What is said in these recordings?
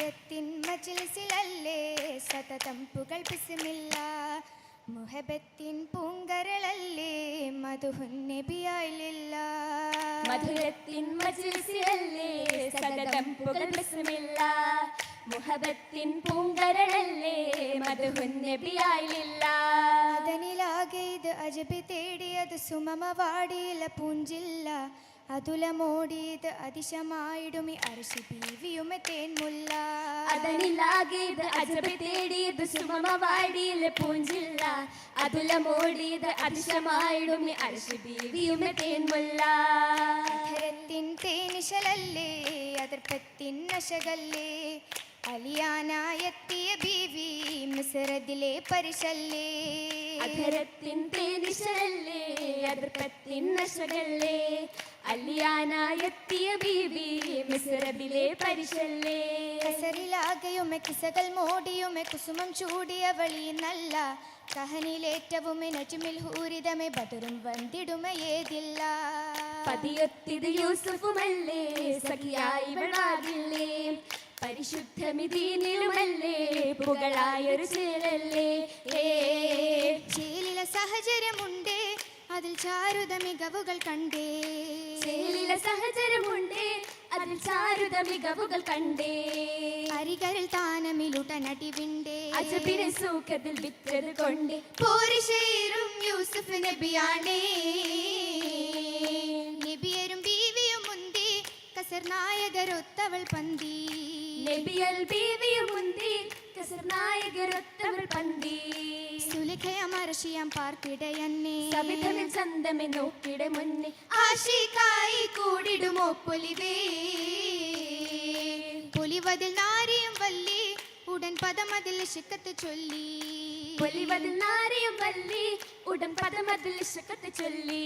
മധുരത്തിൻ മജിൽസിലല്ലേ സതതം പുകൾ പിസുമില്ല. മുഹബത്തിൻ പൂങ്കരളല്ലേ മധുഹുൻ നബിയായില്ല മധുരത്തിൻ മജിൽസിലല്ലേ സതതം പുകൾ ബിസ്മില്ല മുഹബത്തിൻ പൂങ്കരളല്ലേ മധുഹുൻ നബിയായില്ല അതനിലാകെ ഇത് അജബി തേടിയത് സുമമ വാടിയില പൂഞ്ചില്ല. അതുല മോടിയത് അതിശമായിടുമി. അർശി ബീവിയുമെ തേൻമുല്ല. അതനിലാകിയത് അജബ് തേടിയത് സുമമ വാടിയിലെ പൂഞ്ചില്ല. അതുല അതിശമായിടുമി. അരിശി അർഷി ബീവിയും തേൻമുല്ല. അധരത്തിൻ തേനിശലല്ലേ അതിർപ്പത്തിൻ നശകല്ലേ. അലിയാനായെത്തിയ ബീവി മിസറതിലെ പരിശല്ലേ. അധരത്തിൻ തേനിശലല്ലേ അതിർപ്പത്തിൻ നശകളല്ലേ അല്ലിയാനായെത്തിയ ബീബി മിസ്രബിലെ പരിശല്ലേ. കസറിലാകെയുമെ കിസകൾ മോടിയുമെ കുസുമം ചൂടിയവളി നല്ല കഹനിലേറ്റവും നജുമിൽ ഹൂരിതമെ ബദറും വന്തിടുമയേതില്ല പതിയൊത്തിത് യൂസുഫുമല്ലേ സഖിയായി വിളാകില്ലേ പരിശുദ്ധമിതീനിലുമല്ലേ പുകളായൊരു ചേരല്ലേ. ഏ. ചേലില സഹചര്യമുണ്ടേ അതിൽ ചാരുത മികവുകൾ കണ്ടേ. ചേലില സഹചരമുണ്ടേ അതിൽ ചാരുത മികവുകൾ കണ്ടേ. അരികരിൽ താനമിലുടനടിവിണ്ടേ അജബിനെ സൂക്കത്തിൽ വിറ്റത് കൊണ്ടേ. പോരിഷേരും യൂസഫ് നബിയാണേ. നബിയരും ബീവിയും മുന്തി കസർ നായകരൊത്തവൾ പന്തി. നബിയൽ ബീവിയും മുന്തി കസർ നായകരൊത്തവൾ പന്തി. സുലിഖയമർഷിയാം പാർത്തിടയന്നെ സവിധമിൽ ചന്തമെ നോക്കിടെ മുന്നേ. ആശിക്കായി കൂടിടുമോ പൊലിവേ? പൊലിവതിൽ നാരിയും വല്ലി ഉടൻ പദമതിൽ ശിക്കത്ത് ചൊല്ലി. പൊലിവതിൽ നാരിയും വല്ലി ഉടൻ പദമതിൽ ശിക്കത്ത് ചൊല്ലി.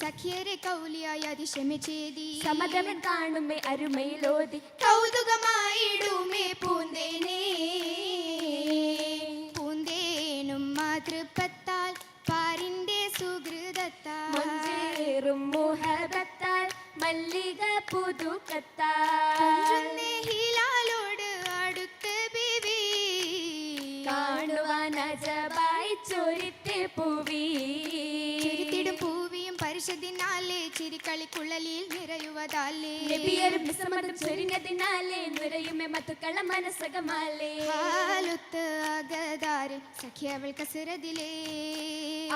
സഖ്യരെ കൗലിയായി അതിശമിച്ചേതി സമതമൻ കാണുമേ അരുമയിലോതി. കൗതുകമായിടുമേ പൂന്തേനേ. മാതൃപ്പത്താൽ പാരിന്റെ സുഹൃതത്താൽ മോഹബത്താൽ മല്ലിക പുതുക്കത്താൽ. ഹിലാലോട് അടുത്ത് ബിവി. കാണുവാൻ അജബായി ചൊരിത്തെ പൂവി പൂവിയും പരിശദിനാലേ ചിരിക്കളിക്കുള്ളലിൽ നിറയുവതാലേ നബിയരും വിസമ്മതം ചൊരിഞ്ഞതിനാലേ നിറയുമേ മത്തുക്കള മനസ്സകമാലേ. ഹാലുത്ത് അകതാരിൽ സഖ്യവൾ കസുരതിലേ.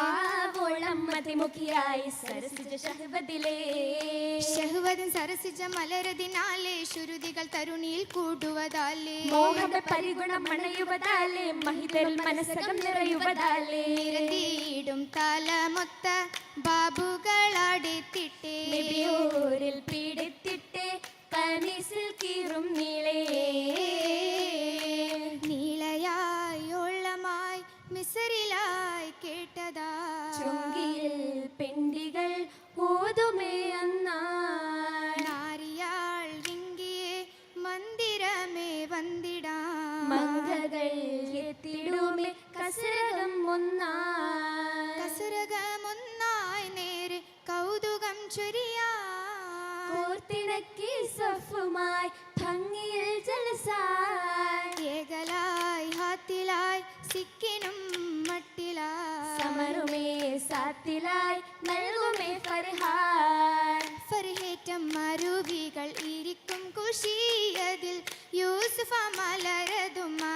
ആവോളം മതിമുഖിയായി സരസിജ ഷഹബദിലേ ഷഹുവതൻ സരസിജ മലരതിനാലേ ശുരുതികൾ തരുണിയിൽ കൂടുവതാലേ. മോഹക പരിഗുണം മണയുവതാലേ മഹിതരിൽ മനസ്സകം നിറയുവതാലേ. നിരത്തിയിടും തലമൊത്ത ബാബുകളാടിത്തിട്ടേ. നബിയൂരിൽ പീഡിത്തിട്ട് കനീസിൽ കീറും നീളേ. നീളയായി ഉള്ളമായി മിസറിലായി കേട്ടതാ. ചുങ്കിയിൽ പെണ്ടികൾ ഓതുമേ സഫുമായി ഭംഗിയിൽ ജലസായി. ഏകലായി ഹാത്തിലായി സിക്കിനും മട്ടിലായി. സമറുമേ സാത്തിലായി നൽകുമേ ഫർഹാൻ ഫർഹേറ്റം മരുവികൾ ഇരിക്കും കുഷിയതിൽ യൂസുഫ മലരതുമാ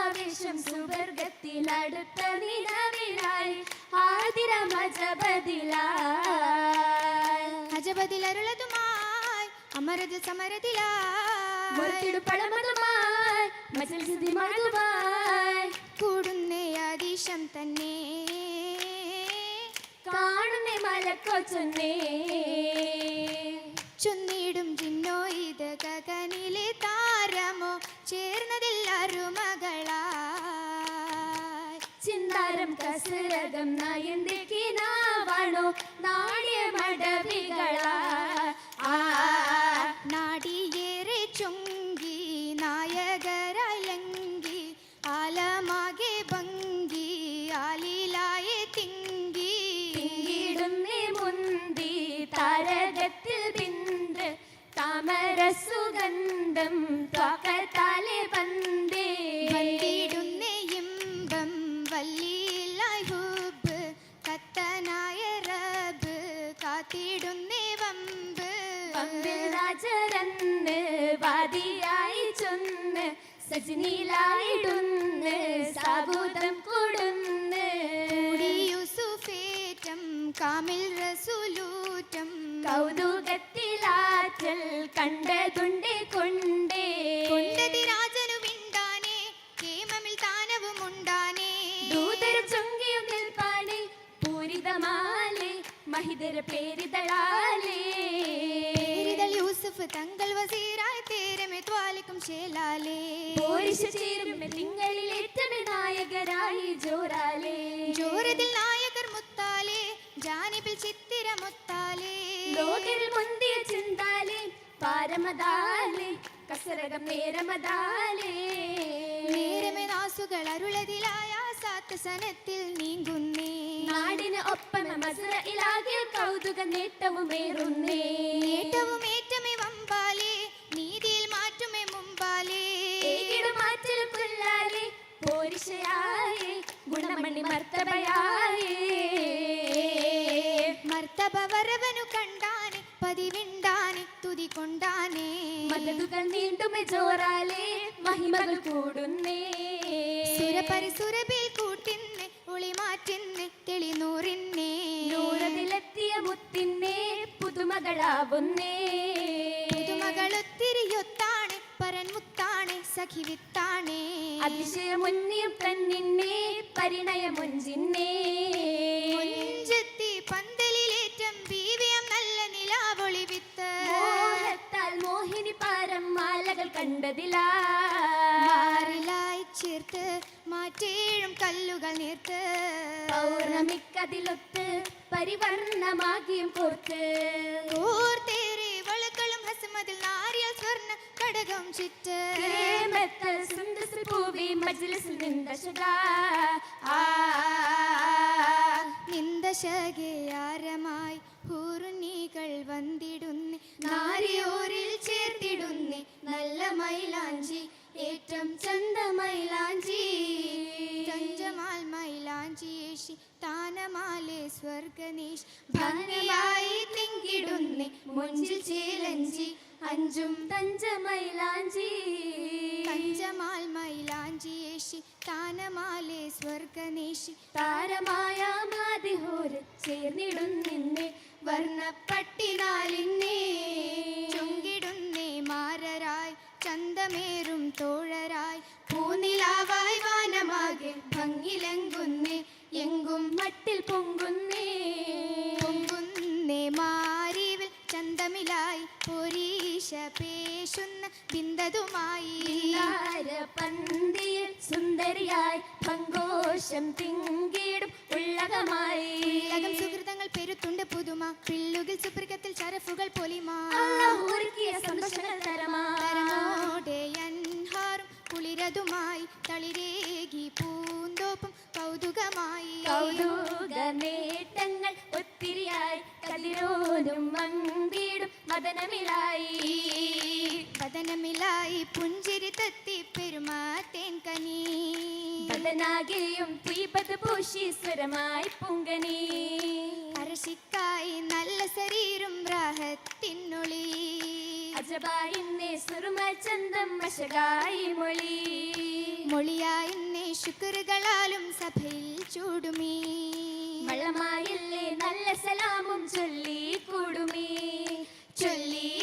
ആവേശം സുവർഗത്തിൽ അടുത്ത നിലവിലായി ആതിര മജബദിലായി അമരതിൽ സമരതിലായി കൂടുന്നേ അതിശം തന്നെ. കാണുന്നേ മലക്കോ ചൊന്നേ ചൊന്നിടും ജിന്നോ ഇത് ഗഗനിലെ താരമോ? ചേർന്നതെല്ലാരും മകളായി ചിന്താരം കസരകം നയന്തിക്കിനാവണോ കിനാവാണോ? നാടിയ മടവികളാ ആ രാജരന്ന് വാദിയായി ചൊന്ന് സജനിലായിടുന്ന് സാബൂതം കൊടുന്ന്. യൂസുഫേറ്റം കാമിൽ റസൂലൂറ്റം. കൗതുകത്തിലാറ്റൽ കണ്ടതുണ്ട് കൊണ്ടേ പോരിശ ചേരും നായകരായി ജോറാലേ ജോരതിൽ നായകർ മുത്താലേ ജാനിബിൽ ചിത്തിര മുത്താലേ ലോകരിൽ മുന്തിയ ചിന്താലേ പാരമതാലേ കസരകം നേരമതാലേ. നേരമെ നാസുകൾ അരുളതിലായ സാത്ത് സനത്തിൽ നീങ്ങുന്നേ നാടിന് മസറയിലാകെ കൗതുക നേട്ടവുമേറുന്നേ. നേട്ടവും ഏറ്റമേ വമ്പാലേ. മർത്തബ വരവനു കണ്ടാനെ പതിവിണ്ടാനെ തുതി കൊണ്ടാനേ മതതുകൾ നീണ്ടുമെ ജോറാലേ മഹിമകൾ കൂടുന്നേ. സുരപരിസുരബിൽ കൂട്ടിന്നെ ഒളി മാറ്റിന്നെ തെളിനൂറിന്നെ. നൂറതിലെത്തിയ മുത്തിന്നേ പുതുമകളാവുന്നേ. പുതുമകളൊത്തിരിയൊത്താണ് പരൻമുത്താണ് സഖിവിത്താണേ. അതിശയമുന്നിയും തന്നിന്നേ പരിണയമുഞ്ചിന്നേ. മുഞ്ചെത്തി മാലകൾ കണ്ടതിലായി ചേർത്ത് മാറ്റേഴും കല്ലുകൾ നേർത്ത്. പൗർണമിക്കതിലൊത്ത് പരിവർണമാകിയും കോർത്ത്. ഓർത്തേറെ വളക്കളും ഹസമതിൽ നാരിയ സ്വർണ കടകം ചുറ്റ്. പ്രേമത്തൽ സുന്ദസ് പൂവി മജ്ലിസിൽ നിന്ദശകാ ആ. നിന്ദശകയാരമായി ഹൂറുണികൾ വന്നിടുന്നി. നാരിയോരിൽ ചേർത്തിടുന്നി നല്ല മൈലാഞ്ചി ഏറ്റം ചന്ത മൈലാഞ്ചി. ചഞ്ചമാൽ മൈലാഞ്ചി യേശി താനമാലെ സ്വർഗനേഷ് ഭംഗിയായി തിങ്കിടുന്നേ മുഞ്ചിൽ ചേലഞ്ചി അഞ്ചും തഞ്ചമൈലാഞ്ചി പഞ്ചമാൽ മൈലാഞ്ചി യേശി താനമാലെ സ്വർഗനേഷി താരമായ മാതിഹോര് ചേർന്നിടുന്നിന്നെ വർണപ്പട്ടിനാലിന്നേ. ചന്തമേറും തോഴരായി. പൂനിലാവായി വാനമാകെ ഭംഗിലെങ്കുന്നേ എങ്കും മട്ടിൽ പൊങ്കുന്നേ. പൊങ്കുന്നേ മാരിവിൽ ചന്തമിലായി പൊരീശ പേശുന്ന ബിന്ദതുമായി. പന്തിയിൽ സുന്ദരിയായി പങ്കോശം തിങ്കിടും ഉള്ളകമായി. ഉലകം സുഹൃതങ്ങൾ പെരുത്തുണ്ട് പുതുമ. പിള്ളുകിൽ സുപ്രകത്തിൽ ചരഫുകൾ പൊലിമാ. സന്തോഷങ്ങൾ തരമാ. കുളിരതുമായി തളിരേകി പൂന്തോപ്പും കൗതുകമായി കൗതുക നേട്ടങ്ങൾ ഒത്തിരിയായി കതിരോനും മന്തിടും മദനമിലായി. മദനമിലായി പുഞ്ചിരി തത്തി പെരുമാത്തേൻ കനി. മദനാകെയും തീപത് പൂശീശ്വരമായി പുങ്കനി. അരശിക്കായി നല്ല ശരീരം രാഹത്തിനൊളി. അജബായിന്നെ സുറുമ ചന്തം മശകായി മൊഴി. മൊളിയായിന്നെ ശുക്രുകളാലും സഭയിൽ ചൂടുമീ. വള്ളമായില്ലേ നല്ല സലാമും ചൊല്ലി കൂടുമീ. ചൊല്ലി